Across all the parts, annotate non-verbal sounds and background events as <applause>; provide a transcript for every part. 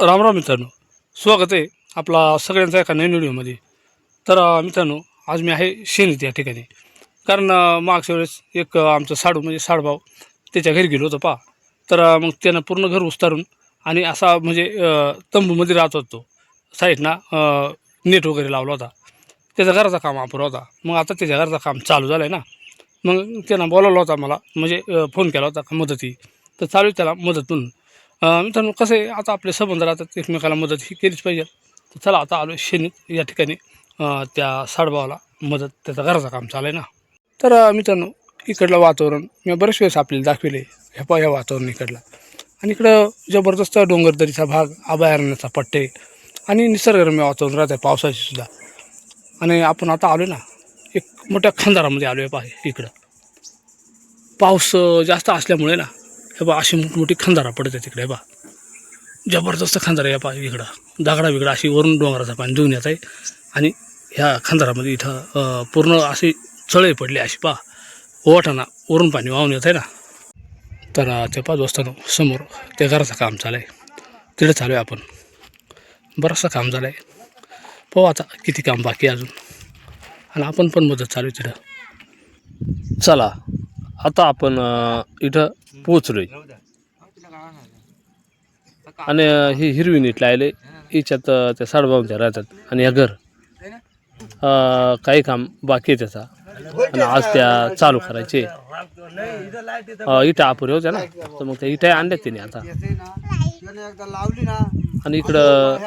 राम राम मित्रांनो. स्वागत आहे आपला सगळ्यांचा एका नवीन व्हिडिओमध्ये. तर मित्रांनो आज मी आहे शेणीत या ठिकाणी. कारण मागच्या वेळेस एक आमचं साडू म्हणजे साडभाव त्याच्या घरी गेलो होतो पा तर मग त्यानं पूर्ण घर उस्तारून आणि असा म्हणजे तंबूमध्ये राहत होतो. साईडना नेट वगैरे लावला होता. त्याचा घराचा काम अपुरा होता. मग आता त्याच्या घराचं काम चालू झालं आहे ना. मग त्यानं बोलावला होता मला म्हणजे फोन केला होता का मदती. तर चालू त्याला मदत म्हणून. मित्रांनो कसं आहे आता आपले संबंध राहतात एकमेकाला मदत ही केलीच पाहिजे. तर चला आता आलो शेणीत या ठिकाणी त्या साडभावाला मदत त्याचा घराचं काम चालू आहे ना. तर मित्रांनो इकडलं वातावरण मी बरेच वेळेस आपल्याला दाखविले ह्या पा ह्या वातावरण इकडला. आणि इकडं जबरदस्त डोंगरदरीचा भाग अभयारण्याचा पट्टे आणि निसर्गरम्य वातावरण राहतं आहे पावसाची सुद्धा. आणि आपण आता आलो ना एक मोठ्या खंदारामध्ये आलो आहे पाहे इकडं. पाऊस जास्त असल्यामुळे ना हे बा अशी मोठमोठी खंदारा पडत आहे तिकडे बा. जबरदस्त खंदारा या पा इकडं. दगडा बिगडा अशी वरून डोंगराचा पाणी देऊन येत आहे. आणि ह्या खंदारामध्ये इथं पूर्ण अशी चळे पडली अशी पा. ओवाटाना वरून पाणी वाहून येत आहे ना. तर ते पाच वाजता समोर त्या घराचं काम चालू आहे तिकडे चालू आहे आपण. बरंचसं काम झालं आहे पाहू आता किती काम बाकी अजून. आणि आपण पण मदत चालू आहे तिथं. चला आता आपण इथं पोचलोय आणि ही हिरवी नीट लायले. हिच्यात त्या साडबावच्या राहतात. आणि या घर. काही काम बाकी आहे त्याचा. आणि आज त्या चालू करायचे. इटा अपुरे होत्या ना. तर मग त्या इटा आणल्या त्याने आता. आणि इकडं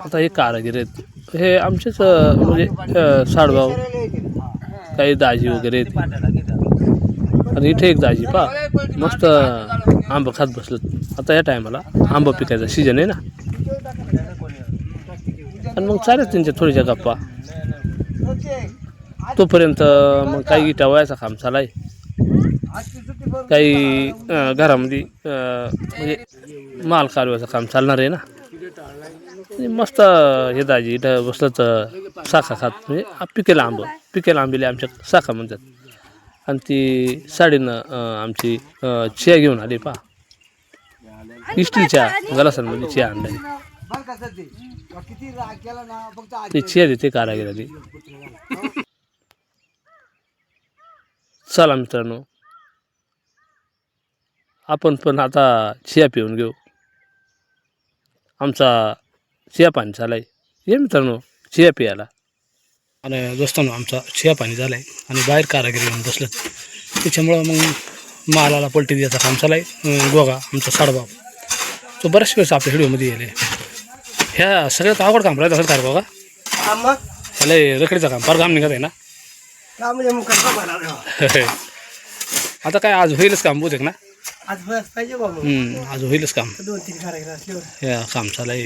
आता हे कारागीर आहेत. हे आमचेच म्हणजे अ, साडभाव काही दाजी वगैरे आहेत. आणि इथे एक दाजी पा मस्त आंबं खात बसलं आता या टायमाला आंबं पिकायचा सीजन आहे ना. आणि मग चालेल त्यांच्या थोडीशा गप्पा. तोपर्यंत मग काही इटा वयाचा काम चालाय. काही घरामध्ये म्हणजे माल कालवायचं काम चालणार आहे ना. मस्त हे दाजी इथं बसलं तर साखा खात. म्हणजे पिकेला आंब. पिकेला आंबेले आमच्या साखा म्हणतात. आणि ती साडीनं अं, आमची अं, चिया घेऊन आली पा चहा गलासांमध्ये चिया आणली. ती चिया देते कारागिराली चला मित्रांनो आपण पण आता चिया पिऊन घेऊ. आमचा चिया पाणी चालाय ये मित्रांनो चिया पियाला. आणि दोस्तांनो आमचा चिया पाणी झाला आहे आणि बाहेर कारागिरी येऊन बसलं त्याच्यामुळं मग मालाला पलटी द्यायचं काम चालू आहे गोगा आमचा साडभाव तो बऱ्याच वेळेस आपल्या व्हिडिओमध्ये येईल ह्या सगळ्यात अवघड काम राहत असेल कार गोगा? ह्याला रकडीचं काम फार काम निघत आहे? ना <laughs> आता काय आज होईलच काम बहुतेक ना? आज होईलच काम. दोन तीन कार्यक्रम असल्यावर. ह्या काम चालू आहे.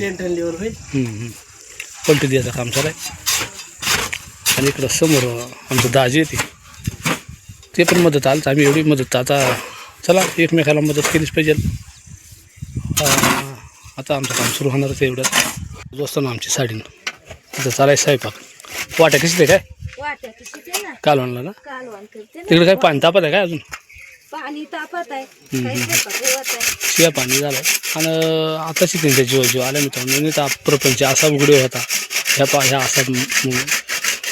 पलटी द्यायचं काम चालू आहे आणि इकडं समोर आमचं दाजी येते ते. पण मदत आलं तर आम्ही एवढी मदत आता चला एकमेकाला मदत केलीच पाहिजे. आता आमचं काम सुरू होणारच आहे एवढं. दोस्तांना आमची साडीनं तिथं चालायचं स्वयंपाक. वाट्या कशी ते काय? वाट्याची शिटे ना? कालवणला तिकडे काय पाणी तापत आहे काय अजून? पाणी तापत आहे. शिया पाणी झालं आणि आताशी त्यांच्या जीव जीव आल्या मित्रांनो नाही तर प्रपंच असा उघडे होता. ह्या पा ह्या असा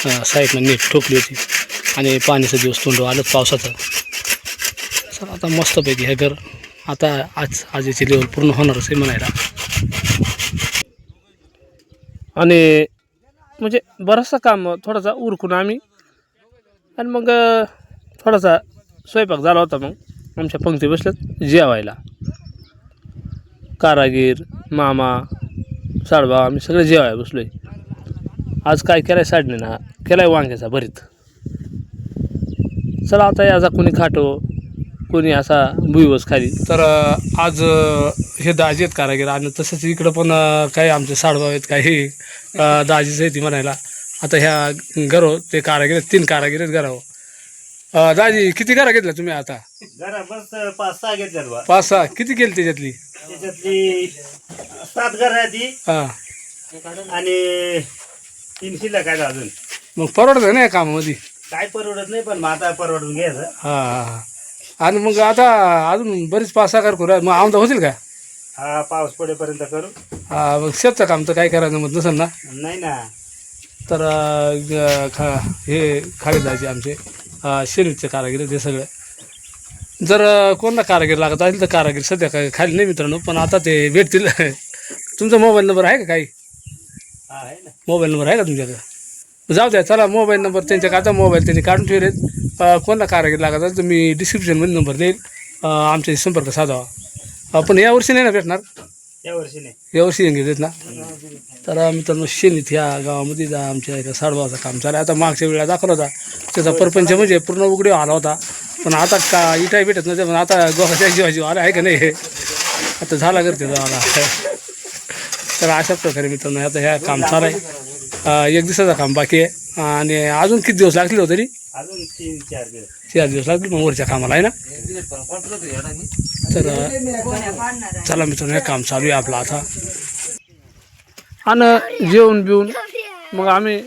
साईडनं नीट ठोकली होती. आणि पाण्याचा दिवस तोंड आलं पावसाचं. सर आता मस्तपैकी हे घर आता आज आजीची लेवल पूर्ण होणारच आहे म्हणायला. आणि म्हणजे बराचसा काम थोडासा उरकून आम्ही आणि मग थोडासा स्वयंपाक झाला होता मग. आमच्या पंक्ती बसल्यात जेवायला. कारागीर मामा साडबा आम्ही सगळे जेवायला बसलो आहे आज काय केलं साडणे ना केला आहे वांग्याचा भरीत. चला आता याचा कोणी खाटो कोणी असा भुईवस खाली. तर आज हे दाजी आहेत कारागीर आणि तसंच इकडं पण काही आमचे साडभाव आहेत काही दाजीच आहेत ती म्हणायला. आता ह्या घरो ते कारागीर आहेत तीन कारागीर आहेत घरावर. दाजी किती घरा घेतल्या तुम्ही आता? पाच सहा घेतल्यात बा. पाच सहा. किती केली त्याच्यातली त्याच्यातली सात घर आहे ती हां. आणि तीन शिल्लक आहेत अजून. मग परवडतं ना या कामामध्ये? काय परवडत नाही पण मग आता परवडून घ्यायचं. हां आणि मग आता अजून बरीच पाच सहा कार करू मग आमदा होतील का? हा पाऊस पडेपर्यंत करू. हा, मग शेतचं काम तर काय करायचं मग नसेल ना? नाही ना. तर अं, खा हे खाली जायचे आमचे अं, शेरीचे कारागीर आहेत हे सगळे. जर अं, कोणाला कारागीर लागत असेल तर कारागीर सध्या काय खाली नाही मित्रांनो पण आता ते भेटतील. <laughs> तुमचा मोबाईल नंबर आहे का काही? हा आहे ना. मोबाईल नंबर आहे का तुमच्याकडे? जाऊ द्या चला मोबाईल नंबर त्यांच्या आता मोबाईल त्यांनी काढून ठेवलेत. अं, कोणाला कारागीर लागत मी डिस्क्रिप्शनमध्ये नंबर देईल. आमच्याशी संपर्क साधावा. पण यावर्षी नाही ना भेटणार? या वर्षी नाही. यावर्षी येंगे देत ना? तर मित्रांनो शेनीत ह्या गावामध्ये जा आमच्या इथं साडबाचं काम चालू आहे. आता मागच्या वेळेला दाखवला होता. त्याचा परपंच म्हणजे पूर्ण उघडे आला होता. पण आता का इटाही भेटत नव्हते पण आता गोवाच्या जीवाजी आला आहे का नाही? आता झाला करते आला तर अशा प्रकारे मित्रांनो आता ह्या काम चालू आहे. एक दिवसाचं काम बाकी आहे. आणि अजून किती दिवस लागतील हो तरी? अजून तीन चार दिवस. चार दिवस लागतील मग वरच्या कामाला आहे ना? तर चला मित्रांनो हे काम चालू आहे आपलं आता. आणि जेवण बिवून मग आम्ही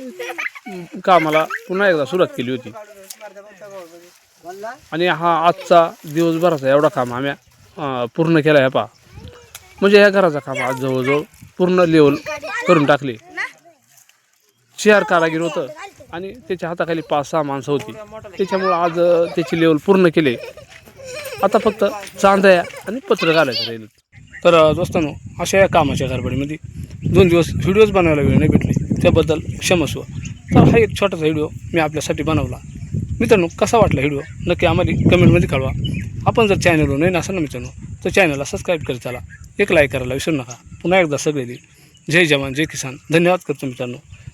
कामाला पुन्हा एकदा सुरुवात केली होती. आणि हा आजचा दिवसभराचा एवढा काम आम्ही पूर्ण केला आहे पा म्हणजे ह्या घराचं काम आज जवळजवळ पूर्ण लेवल करून टाकले. चेअर कारागीर होतं. आणि त्याच्या हाताखाली पाच सहा माणसं होती. त्याच्यामुळं आज त्याची लेवल पूर्ण केले. आता फक्त चांदया आणि पत्र घालायचं राहिलं. तर दोस्तांनो अशा या कामाच्या गडबडीमध्ये दोन दिवस व्हिडिओज बनवायला वेळ नाही भेटली. त्याबद्दल क्षमस्व. तर हा एक छोटासा व्हिडिओ मी आपल्यासाठी बनवला. मित्रांनो कसा वाटला व्हिडिओ नक्की आम्हाला कमेंटमध्ये कळवा. आपण जर चॅनलवर नाही नसेल ना मित्रांनो तर चॅनलला सबस्क्राईब करत चला. एक लाईक करायला विसरू नका. पुन्हा एकदा सगळे दे जय जवान जय किसान. धन्यवाद करतो मित्रांनो.